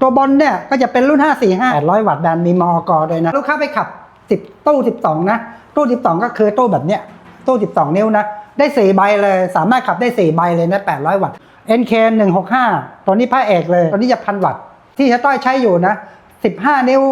ตัวบนเนี่ยก็จะเป็นรุ่น 545 800 วัตต์แบนมีมอกด้วยนะ ลูกค้าไปขับ 10 ตู้ 12 นะ ตู้ 12 ก็คือตู้แบบเนี้ย ตู้ 12 นิ้วนะ ได้ 4 ใบเลย สามารถขับได้ 4 ใบเลยนะ 800 วัตต์ NK 165 ตัวนี้พระเอกเลย ตัวนี้จะพันวัตต์ ที่เชต้อยใช้อยู่นะ 15 นิ้ว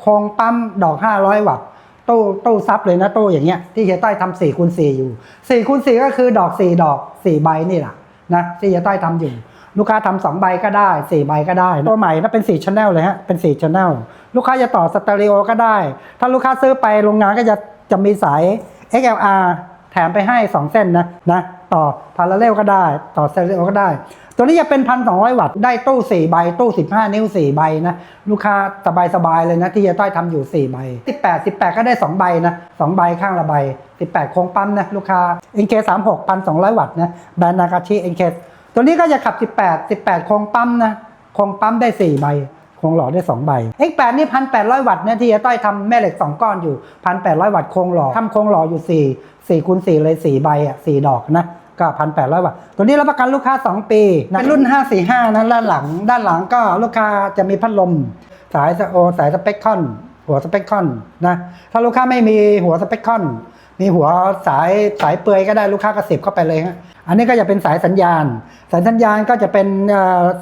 โครงปั๊มดอก 500 วัตต์ตู้ตู้ซับเลยนะตู้อย่างเงี้ยที่เฮียต้อยทำสี่คูณสี่อยู่สี่คูณสี่ก็คือดอกสี่ดอกสี่ใบนี่แหละนะที่เฮียต้อยทำอยู่ ลูกค้าทำสองใบก็ได้สี่ใบก็ได้ ตัวใหม่นะเป็นสี่ชแนลเลยฮะ เป็นสี่ชแนลลูกค้าจะต่อสเตอริโอก็ได้ ถ้าลูกค้าซื้อไปโรงงานก็จะจะมีสาย XLR แถมไปให้ 2 เส้นนะนะต่อพาราเลลก็ได้ ต่อสเตอริโอก็ได้ ตัวนี้จะเป็นพันสองวัตต์ได้ตู้ 4 ใบ ตู้ 15 นิ้ว 4 ใบนะ ลูกค้าสบาย ๆ เลยนะ ที่จะต้อยทำอยู่ 4 ใบ 18 18 ก็ได้ 2 ใบนะ 2 ใบข้างละใบ 18 โค้งปั๊มนะ ลูกค้า NK 36 1,200 วัตต์นะแบรนด์นากาชิ NK ตัวนี้ก็จะขับ 18 18 คงปั๊มนะคงปั๊มได้ 4 ใบ คงหล่อได้ 2 ใบ X8 นี่ 1,800 วัตต์เนี่ยที่จะต้อยทำแม่เหล็ก 2 ก้อนอยู่ 1,800 วัตต์คงหล่อทำคงหล่ออยู่ 4 4คูณ4เลย 4 ใบอะ4ดอกนะก็พันแปดร้อยบาท ตัวนี้รับประกันลูกค้า 2 ปีนะเป็นรุ่น 545 นะด้านหลัง ด้านหลังก็ลูกค้าจะมีพัดลม สายโอสายสเปคคอน หัวสเปกคอนนะถ้าลูกค้าไม่มีหัวสเปกคอนมีหัวสายสายเปลือยก็ได้ลูกค้าก็เสียบเข้าไปเลยฮะอันนี้ก็จะเป็นสายสัญญาณ สายสัญญาณก็จะเป็น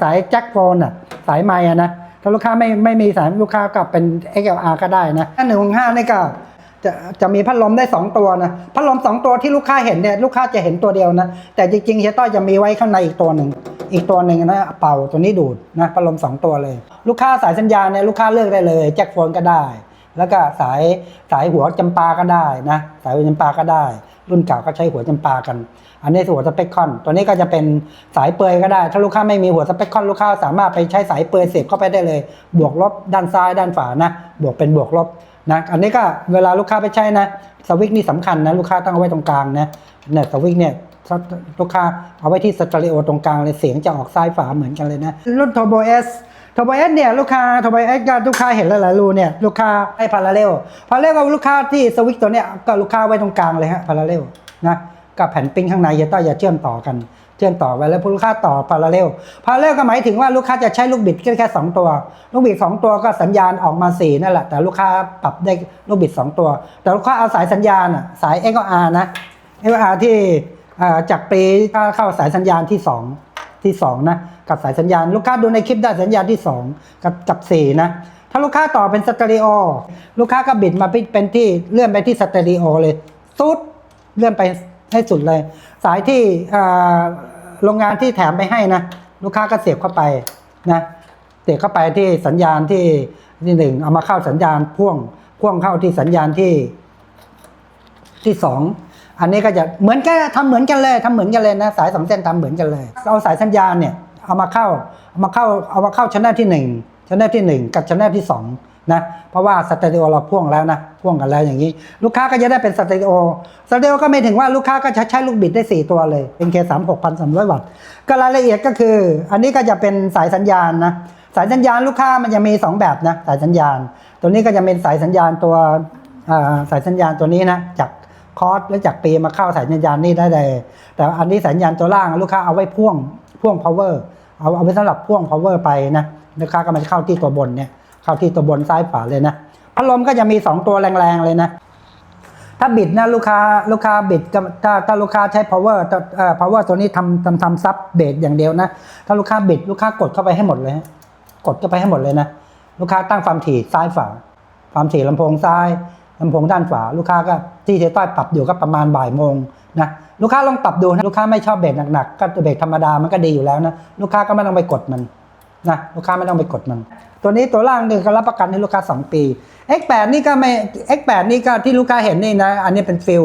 สายแจ็คโฟนอะสายไมค์อะนะถ้าลูกค้าไม่ไม่มีสายลูกค้าก็เป็น XLR ก็ได้นะหนึ่งห้านี่ก็ จะจะมีพัดลมได้ 2 ตัวนะ พัดลม 2 ตัวที่ลูกค้าเห็นเนี่ยลูกค้าจะเห็นตัวเดียวนะ แต่จริงๆเฮียต้อยจะมีไว้ข้างในอีกตัวหนึ่ง อีกตัวหนึ่งนะเป่าตัวนี้ดูดนะพัดลม 2 ตัวเลย ลูกค้าสายสัญญาณเนี่ยลูกค้าเลือกได้เลย แจ็คโฟนก็ได้ แล้วก็สายสายหัวจำปาก็ได้นะ สายหัวจำปาก็ได้ รุ่นเก่าก็ใช้หัวจำปากัน อันนี้หัวสเปคคอน ตัวนี้ก็จะเป็นสายเปลือยก็ได้ ถ้าลูกค้าไม่มีหัวสเปคคอนลูกค้าสามารถไปใช้สายเปลือยเสียบเข้าไปได้เลย บวกลบด้านซ้ายด้านฝานะ บวกเป็นบวกลบ นะ อันนี้ก็เวลาลูกค้าไปใช้นะ สวิกนี่สำคัญนะ ลูกค้าต้องเอาไว้ตรงกลางนะ เนี่ยสวิกเนี่ยลูกค้าเอาไว้ที่สเตอริโอตรงกลางเลยเสียงจะออกซ้ายฝาเหมือนกันเลยนะ รุ่น Turbo S Turbo S เนี่ยลูกค้า Turbo S ก็ลูกค้าเห็นหลายๆรูเนี่ยลูกค้าให้พาราเรลพาราเรลก็ลูกค้าที่สวิตตัวเนี้ยก็ลูกค้าไว้ตรงกลางเลยฮะพาราเรลนะ กับแผ่นปิ้งข้างในจะต้องอย่าเชื่อมต่อกัน เชื่อมต่อไว้แล้วลูกค้าต่อพาราเรลพาราเรลก็หมายถึงว่าลูกค้าจะใช้ลูกบิดแค่แค่สองตัว ลูกบิดสองตัวก็สัญญาณออกมาสีนั่นแหละแต่ลูกค้าปรับได้ลูกบิดสองตัว แต่ลูกค้าเอาสายสัญญาณอะสาย XLR นะ XLR ที่จากปีเข้าสายสัญญาณที่สองที่2นะกับสายสัญญาณลูกค้าดูในคลิปได้สัญญาณที่ 2 กับกับ4นะถ้าลูกค้าต่อเป็นสเตอริโอลูกค้าก็บิดมาเป็นที่เลื่อนไปที่สเตอริโอเลยสุดเลื่อนไป ให้สุดเลย สายที่โรงงานที่แถมไปให้นะ ลูกค้าก็เสียบเข้าไปนะเสียบเข้าไปที่สัญญาณที่ที่หนึ่งเอามาเข้าสัญญาณพ่วงพ่วงเข้าที่สัญญาณที่ที่สองอันนี้ก็จะเหมือนกันทำเหมือนกันเลยทำเหมือนกันเลยนะสายสองเส้นทำเหมือนกันเลยเอาสายสัญญาณเนี่ยเอามาเข้าเอามาเข้าเอามาเข้าชั้นแรกที่หนึ่งชั้นแรกที่หนึ่งกับชั้นแรกที่สอง นะเพราะว่าสเตอริโอเราพ่วงแล้วนะพ่วงกันแล้วอย่างนี้ ลูกค้าก็จะได้เป็นสเตอริโอสเตอริโอก็ไม่ถึงว่าลูกค้าก็จะใช้ลูกบิดได้ 4 ตัวเลยเป็นเคสามหกพันสามร้อยวัตต์ก็รายละเอียดก็คือ อันนี้ก็จะเป็นสายสัญญาณนะสายสัญญาณลูกค้ามันจะมีสองแบบนะสายสัญญาณ ตัวนี้ก็จะเป็นสายสัญญาณตัวสายสัญญาณตัวนี้นะจากคอร์สแล้วจากปีมาเข้าสายสัญญาณนี่ได้เลย แต่อันนี้สัญญาณตัวล่างลูกค้าเอาไว้พ่วงพ่วง power เอาเอาไว้สำหรับพ่วง power ไปนะลูกค้าก็มาเข้าที่ตัวบนเนี่ย เข้าที่ตัวบนซ้ายขวาเลยนะพัดลมก็จะมี 2 ตัวแรงๆเลยนะ ถ้าบิดนะลูกค้าลูกค้าบิดถ้าถ้าลูกค้าใช้ power เอ่อ power ตัวนี้ทำทำทำซับเบสอย่างเดียวนะ ถ้าลูกค้าบิดลูกค้ากดเข้าไปให้หมดเลย กดเข้าไปให้หมดเลยนะ ลูกค้าตั้งความถี่ซ้ายฝาความถี่ลำโพงซ้ายลำโพงด้านขวาลูกค้าก็ที่เทต้อยปรับอยู่ก็ประมาณบ่ายโมงนะลูกค้าลองปรับดูนะลูกค้าไม่ชอบเบสหนักๆก็เบสธรรมดามันก็ดีอยู่แล้วนะลูกค้าก็ไม่ต้องไปกดมัน นะลูกค้าไม่ต้องไปกดมัน ตัวนี้ตัวล่างนี่ก็รับประกันให้ลูกค้า 2 ปี X8 นี่ก็ไม่ X8 นี่ก็ที่ลูกค้าเห็นนี่นะอันนี้เป็นฟิล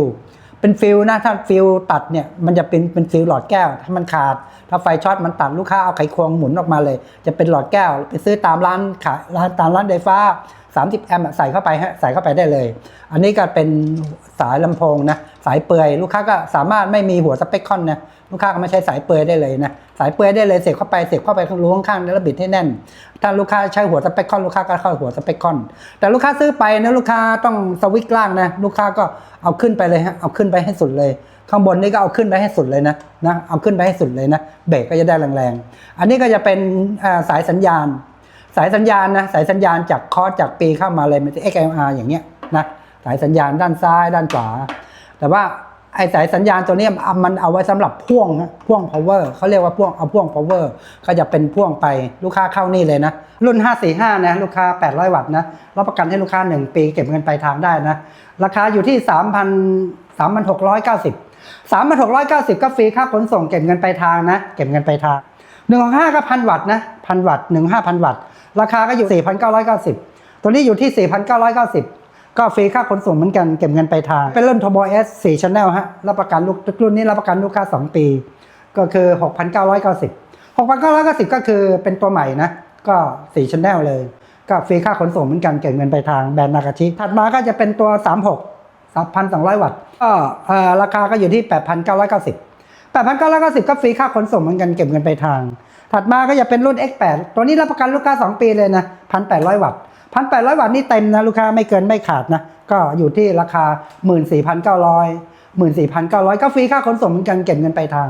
เป็นฟิลนะถ้าฟิลตัดเนี่ยมันจะเป็นเป็นฟิลหลอดแก้ว ถ้ามันขาด ถ้าไฟช็อตมันตัดลูกค้าเอาไขควงหมุนออกมาเลย จะเป็นหลอดแก้ว ไปซื้อตามร้านขายร้านตามร้านไฟฟ้า 30 แอมป์ใส่เข้าไปฮะใส่เข้าไปได้เลย อันนี้ก็เป็นสายลำโพงนะ สายเปลือยลูกค้าก็สามารถไม่มีหัวสเปคคอนนะลูกค้าก็ไม่ใช้สายเปลือยได้เลยนะสายเปลือยได้เลยเสียบเข้าไปเสียบเข้าไปข้างรูข้างๆแล้วบิดให้แน่น ถ้าลูกค้าใช้หัวสเปคคอนลูกค้าก็เข้าหัวสเปคคอน แต่ลูกค้าซื้อไปนะลูกค้าต้องสวิตช์ล่างนะลูกค้าก็เอาขึ้นไปเลยฮะเอาขึ้นไปให้สุดเลย ข้างบนนี่ก็เอาขึ้นไปให้สุดเลยนะนะเอาขึ้นไปให้สุดเลยนะเบรกก็จะได้แรงๆอันนี้ก็จะเป็นสายสัญญาณ สายสัญญาณนะสายสัญญาณจากคอร์สจากปีเข้ามาเลยมันจะ XLR อย่างเงี้ยนะสายสัญญาณด้านซ้ายด้านขวา แต่ว่าไอสายสัญญาณตัวนี้มันเอาไว้สำหรับพ่วงนะพ่วง power เขาเรียกว่าพ่วงเอาพ่วง power ก็จะเป็นพ่วงไปลูกค้าเข้านี่เลยนะ รุ่น 545 นะ ลูกค้า 800 วัตต์นะรับประกันให้ลูกค้า 1 ปีเก็บเงินปลายทางได้นะ ราคาอยู่ที่ 3,000 3,690 3,690 ก็ฟรีค่าขนส่งเก็บเงินปลายทางนะ เก็บเงินปลายทาง165ก็พันวัตต์นะพันวัตต์15,000 วัตต์ราคาก็อยู่ 4,990 ตัวนี้อยู่ที่ 4,990 ก็ฟรีค่าขนส่งเหมือนกันเก็บเงินปลายทางเป็นรุ่น Turbo S 4 Channel ฮะรับประกันลูกรุ่นนี้รับประกันลูกค้า 2 ปี ก็คือ 6,990 6,990 ก็คือเป็นตัวใหม่นะ ก็4 Channel เลยก็ฟรีค่าขนส่งเหมือนกันเก็บเงินปลายทางแบรนด์นากาชิถัดมาก็จะเป็นตัว 36 3,200 วัตต์ก็ราคาก็อยู่ที่ 8,990 8,990 ก็ฟรีค่าขนส่งเหมือนกันเก็บเงินปลายทาง ถัดมาก็จะเป็นรุ่น X8 ตัวนี้รับประกันลูกค้า 2 ปีเลยนะ 1,800 วัตต์ พันแปดร้อยบาทนี่เต็มนะลูกค้าไม่เกินไม่ขาดนะ ก็อยู่ที่ราคา 14,900 14,900ก็ฟรีค่าขนส่งเหมือนกันเก็บเงินปลายทาง